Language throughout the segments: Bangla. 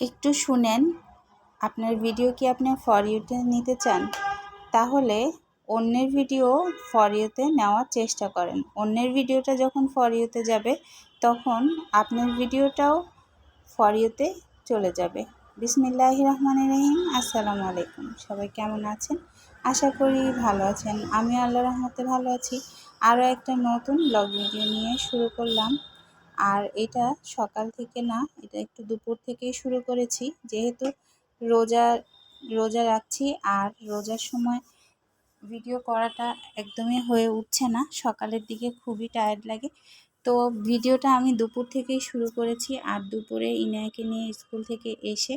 একটু শুনেন, আপনার ভিডিও কি আপনি ফর ইউতে নিতে চান? তাহলে অন্যের ভিডিও ফর ইউতে নেওয়ার চেষ্টা করেন। অন্যের ভিডিওটা যখন ফর ইউতে যাবে, তখন আপনার ভিডিওটাও ফর ইউতে চলে যাবে। বিসমিল্লাহ রহমান রহিম, আসসালামু আলাইকুম। সবাই কেমন আছেন? আশা করি ভালো আছেন। আমি আল্লাহ রহমতে ভালো আছি। আরও একটা নতুন ব্লগ ভিডিও নিয়ে শুরু করলাম। আর এটা সকাল থেকে না, এটা একটু দুপুর থেকেই শুরু করেছি। যেহেতু রোজা রোজা রাখছি আর রোজার সময় ভিডিও করাটা একদমই হয়ে উঠছে না। সকালের দিকে খুবই টায়ার্ড লাগে। তো ভিডিওটা আমি দুপুর থেকেই শুরু করেছি আর দুপুরে ইনায়কে নিয়ে স্কুল থেকে এসে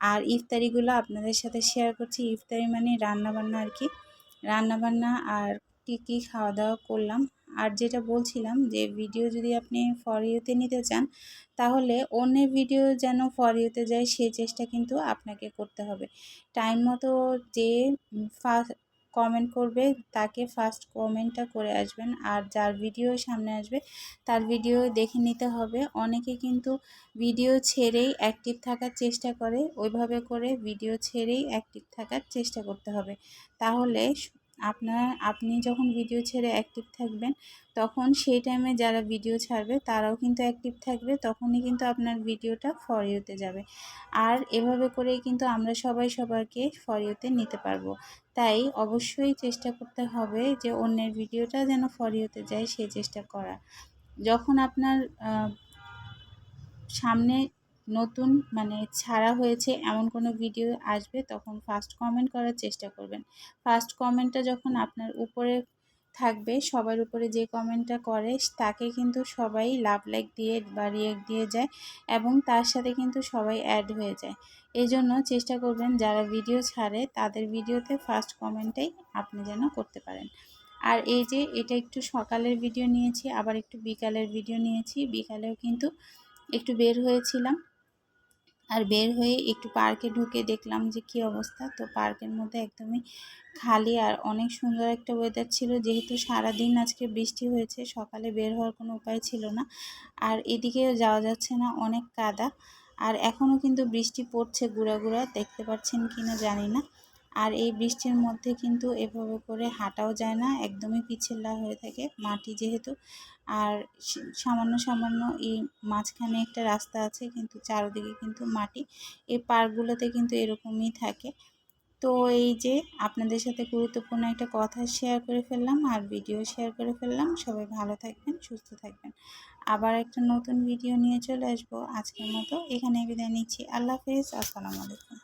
আর ইফতারিগুলো আপনাদের সাথে শেয়ার করছি। ইফতারি মানে রান্নাবান্না আর কি। রান্নাবান্না আর কী কী খাওয়া দাওয়া করলাম। আর যেটা বলছিলাম যে ভিডিও যদি আপনি ফর ইউতে নিতে চান, তাহলে অন্যের ভিডিও যেন ফর ইউতে যায় সেই চেষ্টা কিন্তু আপনাকে করতে হবে। টাইম মতো যে ফার্স্ট কমেন্ট করবে, তাকে ফার্স্ট কমেন্টটা করে আসবেন। আর যার ভিডিও সামনে আসবে, তার ভিডিও দেখে নিতে হবে। অনেকে কিন্তু ভিডিও ছেড়েই অ্যাক্টিভ থাকার চেষ্টা করে, ওইভাবে করে ভিডিও ছেড়েই অ্যাক্টিভ থাকার চেষ্টা করতে হবে। তাহলে আপনার, আপনি যখন ভিডিও ছেড়ে অ্যাক্টিভ থাকবেন, তখন সেই টাইমে যারা ভিডিও ছাড়বে, তারাও কিন্তু অ্যাক্টিভ থাকবে, তখনই কিন্তু আপনার ভিডিওটা ফর ইউতে যাবে। আর এভাবে করেই কিন্তু আমরা সবাই সবাইকে ফর ইউতে নিতে পারব। তাই অবশ্যই চেষ্টা করতে হবে যে অন্যের ভিডিওটা যেন ফর ইউতে যায় সেই চেষ্টা করা যখন আপনার সামনে নতুন মানে ছাড়া হয়েছে এমন কোনো ভিডিও আসবে, তখন ফার্স্ট কমেন্ট করার চেষ্টা করবেন। ফার্স্ট কমেন্টটা যখন আপনার উপরে থাকবে, সবার উপরে যে কমেন্টটা করে, তাকে কিন্তু সবাই লাভ লাইক দিয়ে বা রিয়েক্ট দিয়ে যায় এবং তার সাথে কিন্তু সবাই অ্যাড হয়ে যায়। এই জন্য চেষ্টা করবেন যারা ভিডিও ছাড়ে, তাদের ভিডিওতে ফার্স্ট কমেন্টেই আপনি যেন করতে পারেন। আর এই যে এটা একটু সকালের ভিডিও নিয়েছি, আবার একটু বিকালের ভিডিও নিয়েছি, বিকালেও কিন্তু একটু বের হয়েছিলাম। আর বের হয়ে একটু পার্কে ঢুকে দেখলাম যে কি অবস্থা। তো পার্কের মধ্যে একদমই খালি আর অনেক সুন্দর একটা ওয়েদার ছিল। যেহেতু সারাদিন আজকে বৃষ্টি হয়েছে, সকালে বের হওয়ার কোনো উপায় ছিল না। আর এদিকেও যাওয়া যাচ্ছে না, অনেক কাদা। আর এখনও কিন্তু বৃষ্টি পড়ছে গুঁড়া গুঁড়া দেখতে পাচ্ছেন কি না জানি না। আর এই বৃষ্টির মধ্যে কিন্তু এভাবে করে হাঁটাও যায় না, একদমই পিছেল্লা হয়ে থাকে মাটি যেহেতু। আর সামান্য সামান্য এই মাঝখানে একটা রাস্তা আছে কিন্তু চারদিকে কিন্তু মাটি, এই পার্কগুলোতে কিন্তু এরকমই থাকে। তো এই যে আপনাদের সাথে গুরুত্বপূর্ণ একটা কথা শেয়ার করে ফেললাম আর ভিডিও শেয়ার করে ফেললাম, সবাই ভালো থাকবেন, সুস্থ থাকবেন। আবার একটা নতুন ভিডিও নিয়ে চলে আসব আজকের মতো এখানে বিদায় নিচ্ছি, আল্লাহ হাফেজ, আসসালামু আলাইকুম।